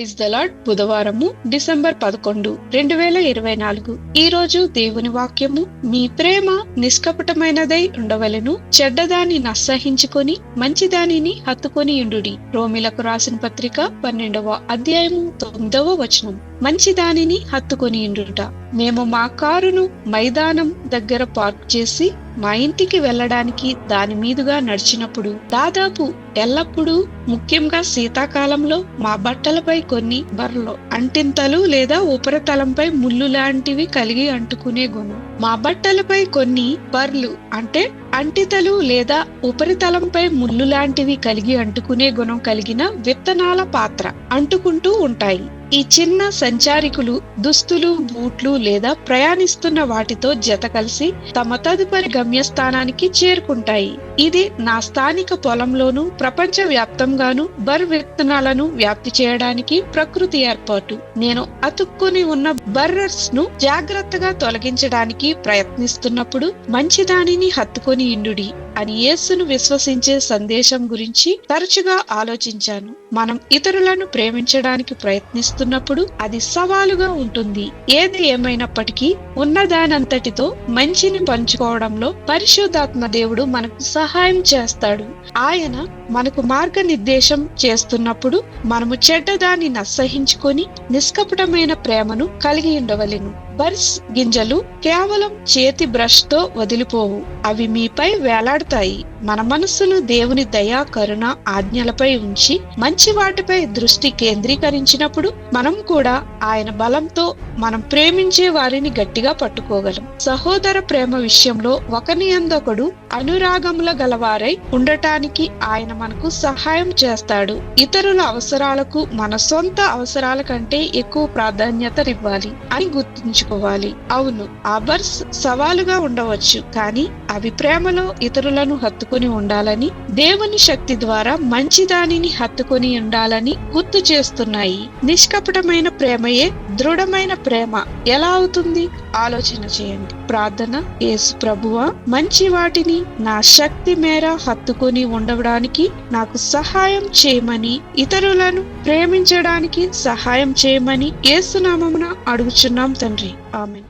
Praise the Lord బుధవారము December పదకొండు రెండు వేల ఇరవై నాలుగు. ఈ రోజు దేవుని వాక్యము మీ ప్రేమ నిష్కపటమైనదై ఉండవలను చెడ్డదాని నస్సహించుకొని మంచిదానిని హత్తుకొని ఉండు రోమిలకు రాసిన పత్రిక పన్నెండవ అధ్యాయము తొమ్మిదవ వచనం. మంచి దానిని హత్తుకొని ఇండుట మేము మా కారును మైదానం దగ్గర పార్క్ చేసి మా ఇంటికి వెళ్ళడానికి దాని మీదుగా నడిచినప్పుడు దాదాపు ఎల్లప్పుడూ ముఖ్యంగా శీతాకాలంలో మా బట్టలపై కొన్ని బర్రలు అంటింతలు లేదా ఉపరితలంపై ముళ్ళు లాంటివి కలిగి అంటుకునే గుణం మా బట్టలపై కొన్ని బర్లు అంటే అంటితలు లేదా ఉపరితలంపై ముళ్ళు లాంటివి కలిగి అంటుకునే గుణం కలిగిన విత్తనాల పాత్ర అంటుకుంటూ ఉంటాయి. ఈ చిన్న సంచారికులు దుస్తులు బూట్లు లేదా ప్రయాణిస్తున్న వాటితో జత కలిసి తమ తదుపరి గమ్యస్థానానికి చేరుకుంటాయి. ఇది నా స్థానిక పొలంలోను ప్రపంచ వ్యాప్తంగాను బర్ విత్తనాలను వ్యాప్తి చేయడానికి ప్రకృతి ఏర్పాటు. నేను అతుక్కుని ఉన్న బర్రర్స్ను జాగ్రత్తగా తొలగించడానికి ప్రయత్నిస్తున్నప్పుడు మంచి దానిని హత్తుకొని ఇండుడి అని యేసును విశ్వసించే సందేశం గురించి తరచుగా ఆలోచించాను. మనం ఇతరులను ప్రేమించడానికి ప్రయత్నిస్తున్నప్పుడు అది సవాలుగా ఉంటుంది. ఏది ఏమైనప్పటికీ ఉన్నదానంతటితో మంచిని పంచుకోవడంలో పరిశుద్ధాత్మ దేవుడు మనకు సహా సహాయం చేస్తాడు. ఆయన మనకు మార్గనిర్దేశం చేస్తున్నప్పుడు మనము చెడ్డదాన్ని నస్సహించుకొని నిష్కపటమైన ప్రేమను కలిగి ఉండవలెను. బర్స్ గింజలు కేవలం చేతి బ్రష్తో వదిలిపోవు. అవి మీపై వేలాడతాయి. మన మనస్సును దేవుని దయా కరుణ ఆజ్ఞలపై ఉంచి మంచి వాటిపై దృష్టి కేంద్రీకరించినప్పుడు మనం కూడా ఆయన బలంతో మనం ప్రేమించే వారిని గట్టిగా పట్టుకోగలం. సహోదర ప్రేమ విషయంలో ఒకని అందొకడు అనురాగముల గలవారై ఉండటానికి ఆయన మనకు సహాయం చేస్తాడు. ఇతరుల అవసరాలకు మన సొంత అవసరాల కంటే ఎక్కువ ప్రాధాన్యతనివ్వాలి అని గుర్తుంచుకోవాలి. అవును అబర్స్ సవాలుగా ఉండవచ్చు కానీ అవి ప్రేమలో ఇతరులను హత్తుకొని ఉండాలని దేవుని శక్తి ద్వారా మంచి దానిని హత్తుకొని ఉండాలని గుర్తు చేస్తున్నాయి. నిష్కపటమైన ప్రేమయే దృఢమైన ప్రేమ. ఎలా అవుతుంది? ఆలోచన చేయండి. ప్రార్థన యేసు ప్రభువా మంచి వాటిని నా శక్తి మేర హత్తుకొని ఉండడానికి నాకు సహాయం చేయమని ఇతరులను ప్రేమించడానికి సహాయం చేయమని యేసునామమున అడుగుచున్నాం తండ్రి. ఆమె